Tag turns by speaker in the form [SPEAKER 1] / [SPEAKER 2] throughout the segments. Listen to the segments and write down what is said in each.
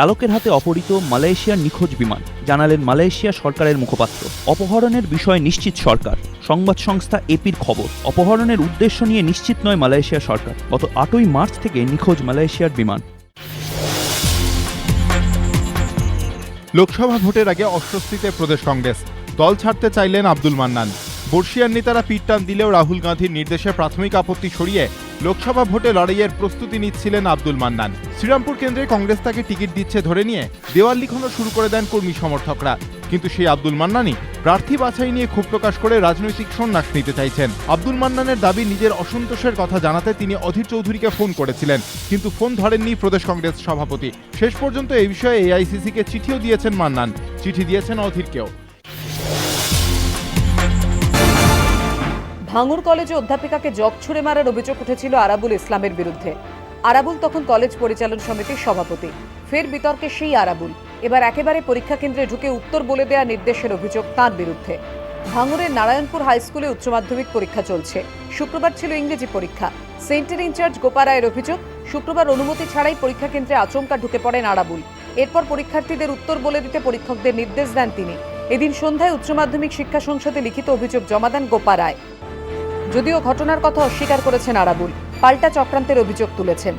[SPEAKER 1] চালকের হাতে অপহৃত মালয়েশিয়ার নিখোঁজ বিমান, জানালেন মালয়েশিয়া সরকারের মুখপাত্র। অপহরণের বিষয়ে নিশ্চিত সরকার, সংবাদ সংস্থা এপির খবর। অপহরণের উদ্দেশ্য নিয়ে নিশ্চিত নয় মালয়েশিয়া সরকার, গত আটই মার্চ থেকে নিখোঁজ মালয়েশিয়ার বিমান।
[SPEAKER 2] লোকসভা ভোটের আগে অস্বস্তিতে প্রদেশ কংগ্রেস, দল ছাড়তে চাইলেন আব্দুল মান্নান। বর্ষিয়ার নেতারা পিটটান দিলেও রাহুল গান্ধীর নির্দেশে প্রাথমিক আপত্তি সরিয়ে লোকসভা ভোটে লড়াইয়ের প্রস্তুতি নিচ্ছিলেন আব্দুল মান্নান। শ্রীরামপুর কেন্দ্রে কংগ্রেস তাকে টিকিট দিচ্ছে ধরে নিয়ে দেওয়াল লিখনও শুরু করে দেন কর্মী সমর্থকরা। কিন্তু সেই আব্দুল মান্নানই প্রার্থী বাছাই নিয়ে ক্ষোভ প্রকাশ করে রাজনৈতিক সন্ন্যাস নিতে চাইছেন। আব্দুল মান্নানের দাবি নিজের অসন্তোষের কথা জানাতে তিনি অধীর চৌধুরীকে ফোন করেছিলেন, কিন্তু ফোন ধরেননি প্রদেশ কংগ্রেস সভাপতি। শেষ পর্যন্ত এই বিষয়ে এআইসিসিকে চিঠিও দিয়েছেন মান্নান। চিঠি দিয়েছেন অধীরকেও।
[SPEAKER 3] ভাঙুর কলেজে অধ্যাপিকাকে জগ ছুড়ে মারার অভিযোগ উঠেছিল আরাবুল ইসলামের বিরুদ্ধে। আরাবুল তখন কলেজ পরিচালন সমিতির সভাপতি। ফের বিতর্কে সেই আরাবুল। এবার একেবারে পরীক্ষা কেন্দ্রে ঢুকে উত্তর বলে দেওয়া নির্দেশের অভিযোগ তাঁর বিরুদ্ধে। ভাঙুরের নারায়ণপুর হাই স্কুলে উচ্চ মাধ্যমিক পরীক্ষা চলছে। শুক্রবার ছিল ইংরেজি পরীক্ষা। সেন্টার ইনচার্জ গোপা রায়ের অভিযোগ, শুক্রবার অনুমতি ছাড়াই পরীক্ষা কেন্দ্রে আচমকা ঢুকে পড়েন আরাবুল। এরপর পরীক্ষার্থীদের উত্তর বলে দিতে পরীক্ষকদের নির্দেশ দেন তিনি। এদিন সন্ধ্যায় উচ্চ মাধ্যমিক শিক্ষা সংসদে লিখিত অভিযোগ জমা দেন গোপা রায়। যদিও ঘটনার কথা অস্বীকার করেছেন আরাবুল, পাল্টা চক্রান্তের অভিযোগ তুলেছেন।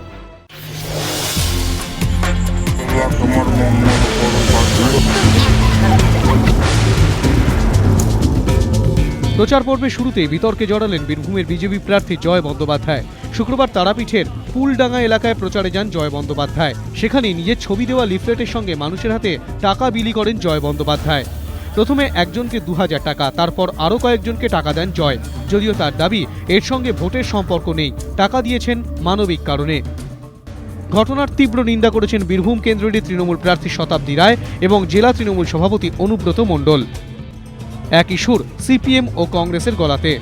[SPEAKER 4] প্রচার পর্বের শুরুতেই বিতর্কে জড়ালেন বীরভূমের বিজেপি প্রার্থী জয় বন্দ্যোপাধ্যায়। শুক্রবার তারাপীঠের ফুলডাঙ্গা এলাকায় প্রচারে যান জয় বন্দ্যোপাধ্যায়। সেখানে নিজের ছবি দেওয়া লিফলেটের সঙ্গে মানুষের হাতে টাকা বিলি করেন জয় বন্দ্যোপাধ্যায়। প্রথমে একজনকে দু হাজার টাকা, তারপর আরও কয়েকজনকে টাকা দেন জয়। যদিও তার দাবি, এর সঙ্গে ভোটের সম্পর্ক নেই। টাকা দিয়েছেন মানবিক কারণে। ঘটনার তীব্র নিন্দা করেছেন বীরভূম কেন্দ্রের তৃণমূল প্রার্থী শতাব্দী রায় এবং জেলা তৃণমূল সভাপতি অনুব্রত মণ্ডল। এক সুর, সিপিএম ও কংগ্রেসের গলাতে।